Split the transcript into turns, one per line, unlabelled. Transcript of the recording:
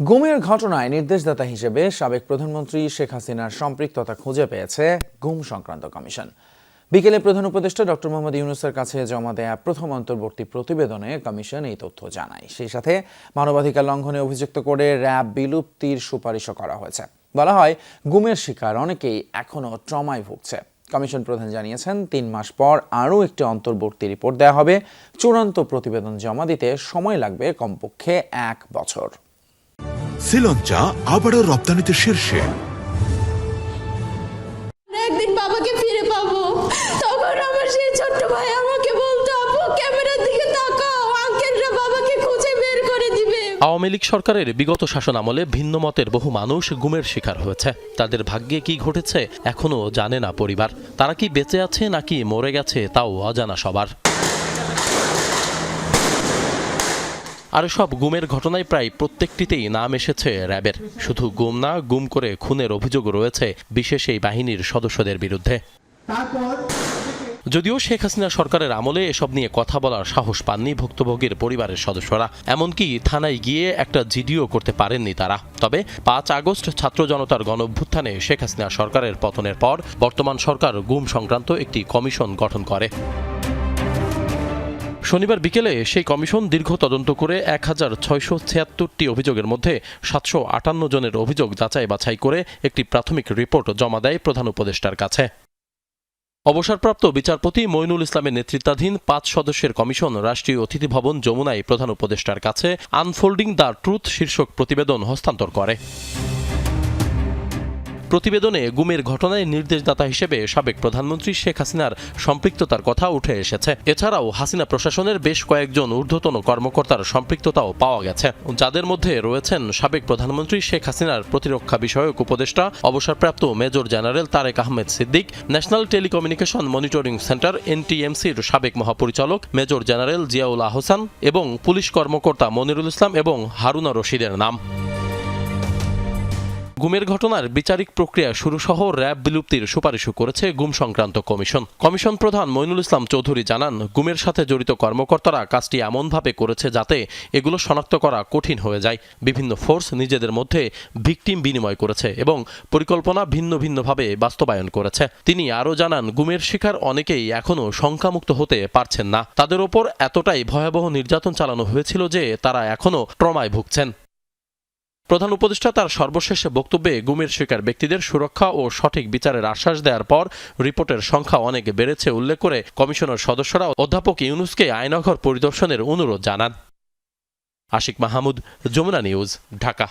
গুমের ঘটনায় নির্দেশদাতা হিসেবে সাবেক প্রধানমন্ত্রী শেখ হাসিনার সম্পৃক্ততা খুঁজে পেয়েছে গুম সংক্রান্ত কমিশন। বিকেলে প্রধান উপদেষ্টা ডক্টর মোহাম্মদ ইউনুসের কাছে জমা দেয়া প্রথম অন্তর্বর্তী প্রতিবেদনে কমিশন এই তথ্য জানায়। সেই সাথে মানবাধিকার লঙ্ঘনে অভিযুক্ত করে র্যাব বিলুপ্তির সুপারিশও করা হয়েছে। বলা হয়, গুমের শিকার অনেকেই এখনও ট্রমায় ভুগছে। কমিশন প্রধান জানিয়েছেন, তিন মাস পর আরও একটি অন্তর্বর্তী রিপোর্ট দেওয়া হবে। চূড়ান্ত প্রতিবেদন জমা দিতে সময় লাগবে কমপক্ষে এক বছর।
শ্রীলঞ্চা আবারও রপ্তানিতে শীর্ষে।
একদিন বাবাকে ফিরে পাবো। তখন আমার সেই ছোট্ট ভাই আমাকে বলতো আপু ক্যামেরার দিকে তাকাও। আঙ্কেলরা বাবাকে খুঁজে বের করে দিবে।
আওয়ামী লীগ সরকারের বিগত শাসন আমলে ভিন্ন মতের বহু মানুষ গুমের শিকার হয়েছে। তাদের ভাগ্যে কি ঘটেছে এখনও জানে না পরিবার। তারা কি বেঁচে আছে নাকি মরে গেছে তাও অজানা সবার। আর সব গুমের ঘটনায় প্রায় প্রত্যেকটিতেই নাম এসেছে র্যাবের। শুধু গুম না গুম করে খুনের অভিযোগ রয়েছে বিশেষ এই বাহিনীর সদস্যদের বিরুদ্ধে। যদিও শেখ হাসিনা সরকারের আমলে এসব নিয়ে কথা বলার সাহস পাননি ভুক্তভোগীর পরিবারের সদস্যরা। এমনকি থানায় গিয়ে একটা জিডিও করতে পারেননি তারা। তবে পাঁচ আগস্ট ছাত্র জনতার গণ অভ্যুত্থানে শেখ হাসিনা সরকারের পতনের পর বর্তমান সরকার গুম সংক্রান্ত একটি কমিশন গঠন করে। শনিবার বিকেলে সেই কমিশন দীর্ঘ তদন্ত করে এক হাজার ছয়শো ছিয়াত্তরটি অভিযোগের মধ্যে সাতশো আটান্ন জনের অভিযোগ যাচাই বাছাই করে একটি প্রাথমিক রিপোর্ট জমা দেয় প্রধান উপদেষ্টার কাছে। অবসরপ্রাপ্ত বিচারপতি মইনুল ইসলামের নেতৃত্বাধীন পাঁচ সদস্যের কমিশন রাষ্ট্রীয় অতিথি ভবন যমুনায় প্রধান উপদেষ্টার কাছে আনফোল্ডিং দ্য ট্রুথ শীর্ষক প্রতিবেদন হস্তান্তর করে। প্রতিবেদনে গুমের ঘটনায় নির্দেশদাতা হিসেবে সাবেক প্রধানমন্ত্রী শেখ হাসিনার সম্পৃক্ততার কথা উঠে এসেছে। এছাড়াও হাসিনা প্রশাসনের বেশ কয়েকজন ঊর্ধ্বতন কর্মকর্তার সম্পৃক্ততাও পাওয়া গেছে। যাদের মধ্যে রয়েছেন সাবেক প্রধানমন্ত্রী শেখ হাসিনার প্রতিরক্ষা বিষয়ক উপদেষ্টা, অবসরপ্রাপ্ত major general Tarek Ahmed Siddique, national telecommunication monitoring centre এনটিএমসির সাবেক মহাপরিচালক মেজর জেনারেল জিয়াউল আহসান এবং পুলিশ কর্মকর্তা মনিরুল ইসলাম এবং হারুনা রশিদের নাম। গুমের ঘটনার বিচারিক প্রক্রিয়া শুরু সহ র্যাব বিলুপ্তির সুপারিশও করেছে গুম সংক্রান্ত কমিশন। কমিশন প্রধান মইনুল ইসলাম চৌধুরী জানান, গুমের সাথে জড়িত কর্মকর্তারা কাজটি এমনভাবে করেছে যাতে এগুলো শনাক্ত করা কঠিন হয়ে যায়। বিভিন্ন ফোর্স নিজেদের মধ্যে ভিকটিম বিনিময় করেছে এবং পরিকল্পনা ভিন্ন ভিন্নভাবে বাস্তবায়ন করেছে। তিনি আরও জানান, গুমের শিকার অনেকেই এখনও শঙ্কামুক্ত হতে পারছেন না। তাদের ওপর এতটাই ভয়াবহ নির্যাতন চালানো হয়েছিল যে তারা এখনও ট্রমায় ভুগছেন। প্রধান উপদেষ্টা তার সর্বশেষ বক্তব্যে গুমের শিকার ব্যক্তিদের সুরক্ষা ও সঠিক বিচারের আশ্বাস দেওয়ার পর রিপোর্টের সংখ্যা অনেক বেড়েছে উল্লেখ করে কমিশনের সদস্যরা অধ্যাপক ইউনুসকে আয়নাঘর পরিদর্শনের অনুরোধ জানান। আশিক মাহমুদ, যমুনা নিউজ, ঢাকা।